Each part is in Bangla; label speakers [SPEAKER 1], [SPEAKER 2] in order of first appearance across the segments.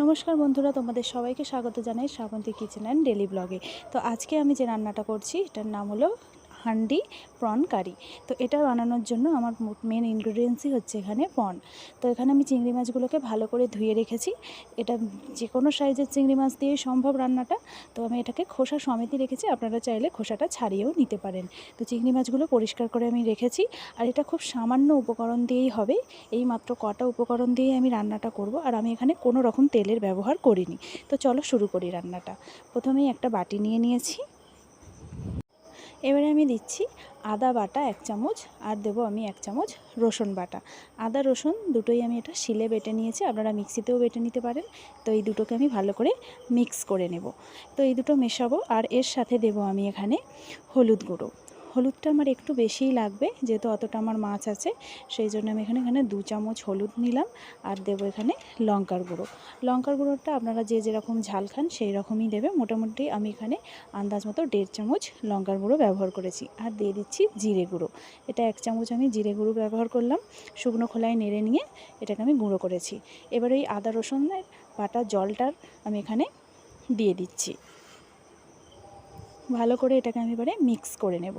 [SPEAKER 1] নমস্কার বন্ধুরা, তোমাদের সবাইকে স্বাগত জানাই শ্রাবন্তী কিচেন অ্যান্ড ডেলি ব্লগে। তো আজকে আমি যে রান্নাটা করছি, এটার নাম হলো হান্ডি প্রন কারি। তো এটা বানানোর জন্য আমার মেন ইনগ্রিডিয়েন্টসই হচ্ছে এখানে প্রন। তো এখানে আমি চিংড়ি মাছগুলোকে ভালো করে ধুয়ে রেখেছি। এটা যে কোনো সাইজের চিংড়ি মাছ দিয়েই সম্ভব রান্নাটা। তো আমি এটাকে খোসা সমেতই রেখেছি। আপনারা চাইলে খোসাটা ছাড়িয়েও নিতে পারেন। তো চিংড়ি মাছগুলো পরিষ্কার করে আমি রেখেছি। আর এটা খুব সামান্য উপকরণ দিয়েই হবে। এই মাত্র কটা উপকরণ দিয়েই আমি রান্নাটা করব। আর আমি এখানে কোনো রকম তেলের ব্যবহার করিনি। তো চলো শুরু করি রান্নাটা। প্রথমেই একটা বাটি নিয়ে নিয়েছি। এবারে আমি দিচ্ছি আদা বাটা এক চামচ, আর দেব আমি এক চামচ রসুন বাটা। আদা, রসুন দুটোই আমি এটা শিলে বেটে নিয়েছি, আপনারা মিক্সিতেও বেটে নিতে পারেন। তো এই দুটোকে আমি ভালো করে মিক্স করে নেব। তো এই দুটো মেশাবো, আর এর সাথে দেব আমি এখানে হলুদ গুঁড়ো। হলুদটা আমার একটু বেশিই লাগবে, যেহেতু অতটা আমার মাছ আছে, সেই জন্য আমি এখানে এখানে দু চামচ হলুদ নিলাম আর দেবো এখানে লঙ্কার গুঁড়ো। লঙ্কার গুঁড়োটা আপনারা যে যেরকম ঝাল খান সেই রকমই দেবে। মোটামুটি আমি এখানে আন্দাজ মতো দেড় চামচ লঙ্কার গুঁড়ো ব্যবহার করেছি। আর দিয়ে দিচ্ছি জিরে গুঁড়ো। এটা এক চামচ আমি জিরে গুঁড়ো ব্যবহার করলাম, শুকনো খোলায় নেড়ে নিয়ে এটাকে আমি গুঁড়ো করেছি। এবার এই আদা রসুনের বাটা জলটার আমি এখানে দিয়ে দিচ্ছি। ভালো করে এটাকে আমি এবারে মিক্স করে নেব।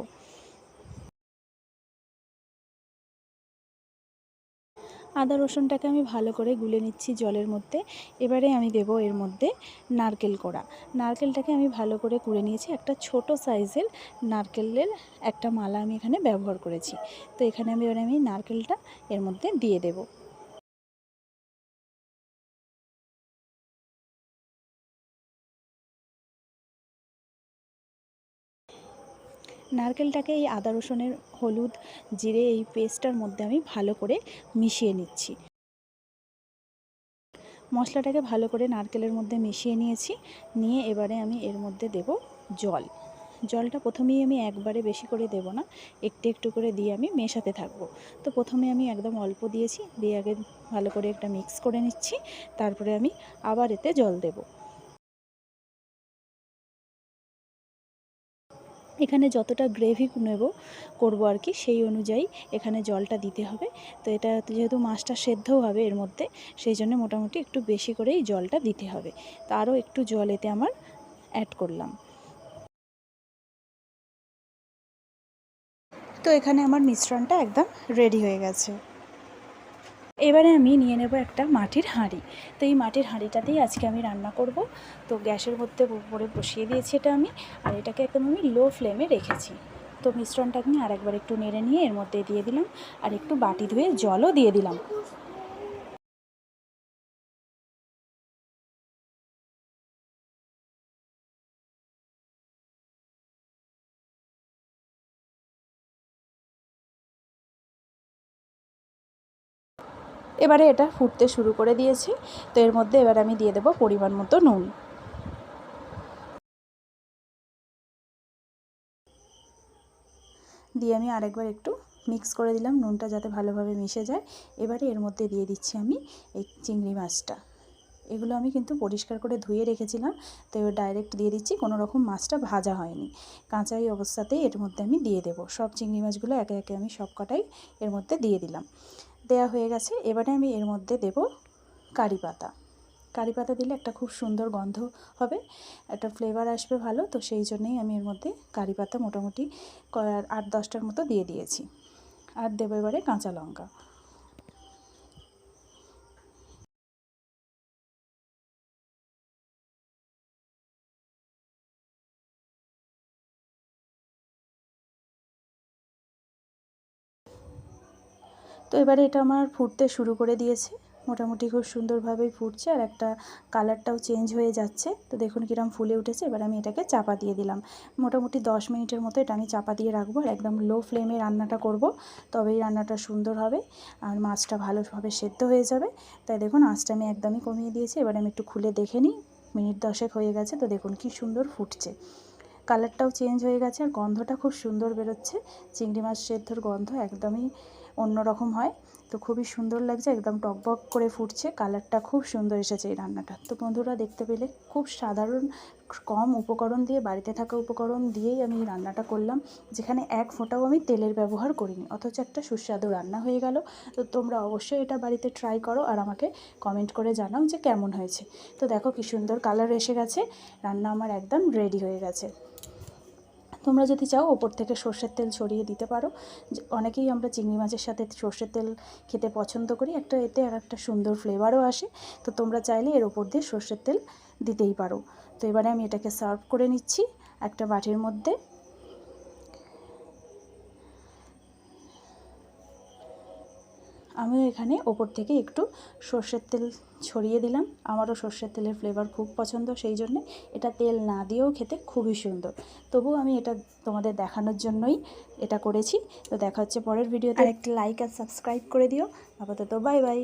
[SPEAKER 1] আদা রসুনটাকে আমি ভালো করে গুলে নিচ্ছি জলের মধ্যে। এবারে আমি দেব এর মধ্যে নারকেল কোড়া। নারকেলটাকে আমি ভালো করে কুড়ে নিয়েছি। একটা ছোট সাইজের নারকেলের একটা মালা আমি এখানে ব্যবহার করেছি। তো এখানে আমি এবারে আমি নারকেলটা এর মধ্যে দিয়ে দেব। নারকেলটাকে এই আদা রসুনের হলুদ জিরে এই পেস্টটার মধ্যে আমি ভালো করে মিশিয়ে নিচ্ছি। মশলাটাকে ভালো করে নারকেলের মধ্যে মিশিয়ে নিয়েছি। নিয়ে এবারে আমি এর মধ্যে দেব জল। জলটা প্রথমেই আমি একবারে বেশি করে দেব না, একটু একটু করে দিয়ে আমি মেশাতে থাকব। তো প্রথমে আমি একদম অল্প দিয়েছি, দিয়ে আগে ভালো করে একটা মিক্স করে নিচ্ছি, তারপরে আমি আবার এতে জল দেবো। এখানে যতটা গ্রেভি নেব, করব আর কি, সেই অনুযায়ী এখানে জলটা দিতে হবে। তো এটা যেহেতু মাছটা সেদ্ধও হবে এর মধ্যে, সেই জন্য মোটামুটি একটু বেশি করেই জলটা দিতে হবে। তো আরও একটু জল এতে আমার অ্যাড করলাম। তো এখানে আমার মিশ্রণটা একদম রেডি হয়ে গেছে। এবারে আমি নিয়ে নেব একটা মাটির হাঁড়ি। তো এই মাটির হাঁড়িটাতেই আজকে আমি রান্না করব। তো গ্যাসের মধ্যে উপরে বসিয়ে দিয়েছি এটা আমি। আর এটাকে একদম আমি লো ফ্লেমে রেখেছি। তো মিশ্রণটাকে আমি আরেকবার একটু নেড়ে নিয়ে এর মধ্যে দিয়ে দিলাম। আর একটু বাটি ধুয়ে জলও দিয়ে দিলাম। এবারে এটা ফুটতে শুরু করে দিয়েছে। তো এর মধ্যে এবার আমি দিয়ে দেবো পরিমাণ মতো নুন। দিয়ে আমি আরেকবার একটু মিক্স করে দিলাম, নুনটা যাতে ভালোভাবে মিশে যায়। এবারে এর মধ্যে দিয়ে দিচ্ছি আমি এই চিংড়ি মাছটা। এগুলো আমি কিন্তু পরিষ্কার করে ধুয়ে রেখেছিলাম, তো এবার ডাইরেক্ট দিয়ে দিচ্ছি, কোনো রকম মাছটা ভাজা হয়নি। কাঁচাই অবস্থাতেই এর মধ্যে আমি দিয়ে দেবো। সব চিংড়ি মাছগুলো একে একে আমি সব কটাই এর মধ্যে দিয়ে দিলাম। দেয়া হয়ে গেছে। এবারে আমি এর মধ্যে দেব কারি পাতা। কারি পাতা দিলে একটা খুব সুন্দর গন্ধ হবে, একটা ফ্লেভার আসবে ভালো, তো সেই জন্যেই আমি এর মধ্যে কারি পাতা মোটামুটি আট দশটার মতো দিয়ে দিয়েছি। আর দেবো এবারে কাঁচা লঙ্কা। তো এবারে এটা আমার ফুটতে শুরু করে দিয়েছে। মোটামুটি খুব সুন্দরভাবেই ফুটছে আর একটা কালারটাও চেঞ্জ হয়ে যাচ্ছে। তো দেখুন কিরম ফুলে উঠেছে, এবার আমি এটাকে চাপা দিয়ে দিলাম। মোটামুটি দশ মিনিটের মতো এটা আমি চাপা দিয়ে রাখব আর একদম লো ফ্লেমে রান্নাটা করব। তবেই রান্নাটা সুন্দর হবে আর মাছটা ভালোভাবে সেদ্ধ হয়ে যাবে। তাই দেখুন আঁচটা আমি একদমই কমিয়ে দিয়েছি, এবার আমি একটু খুলে দেখে নিই। মিনিট দশেক হয়ে গেছে, তো দেখুন কি সুন্দর ফুটছে। কালারটাও চেঞ্জ হয়ে গেছে আর গন্ধটা খুব সুন্দর বেরোচ্ছে। চিংড়ি মাছ সেদ্ধর গন্ধ একদমই অন্যরকম হয়। তো খুবই সুন্দর লাগছে, একদম টকবক করে ফুটছে, কালারটা খুব সুন্দর এসেছে এই রান্নাটা। তো বন্ধুরা দেখতে পেলে খুব সাধারণ, কম উপকরণ দিয়ে, বাড়িতে থাকা উপকরণ দিয়েই আমি এই রান্নাটা করলাম, যেখানে এক ফোঁটাও আমি তেলের ব্যবহার করিনি, অথচ একটা সুস্বাদু রান্না হয়ে গেল। তো তোমরা অবশ্যই এটা বাড়িতে ট্রাই করো আর আমাকে কমেন্ট করে জানাও যে কেমন হয়েছে। তো দেখো কি সুন্দর কালার এসে গেছে, রান্না আমার একদম রেডি হয়ে গেছে। তোমরা যদি চাও ওপর থেকে সর্ষের তেল ছড়িয়ে দিতে পারো। অনেকেই আমরা চিংড়ি মাছের সাথে সর্ষের তেল খেতে পছন্দ করি। একটা এতে আর একটা সুন্দর ফ্লেভারও আসে। তো তোমরা চাইলে এর ওপর দিয়ে সর্ষের তেল দিতেই পারো। তো এবারে আমি এটাকে সার্ভ করে নিচ্ছি। একটা বাটির মধ্যে আমিও এখানে ওপর থেকে একটু সর্ষের তেল ছড়িয়ে দিলাম। আমারও সর্ষের তেলের ফ্লেভার খুব পছন্দ, সেই জন্যে এটা তেল না দিয়েও খেতে খুবই সুন্দর। তবুও আমি এটা তোমাদের দেখানোর জন্যই এটা করেছি। তো দেখা হচ্ছে পরের ভিডিওতে একটা লাইক আর সাবস্ক্রাইব করে দিও। আপাতত বাই বাই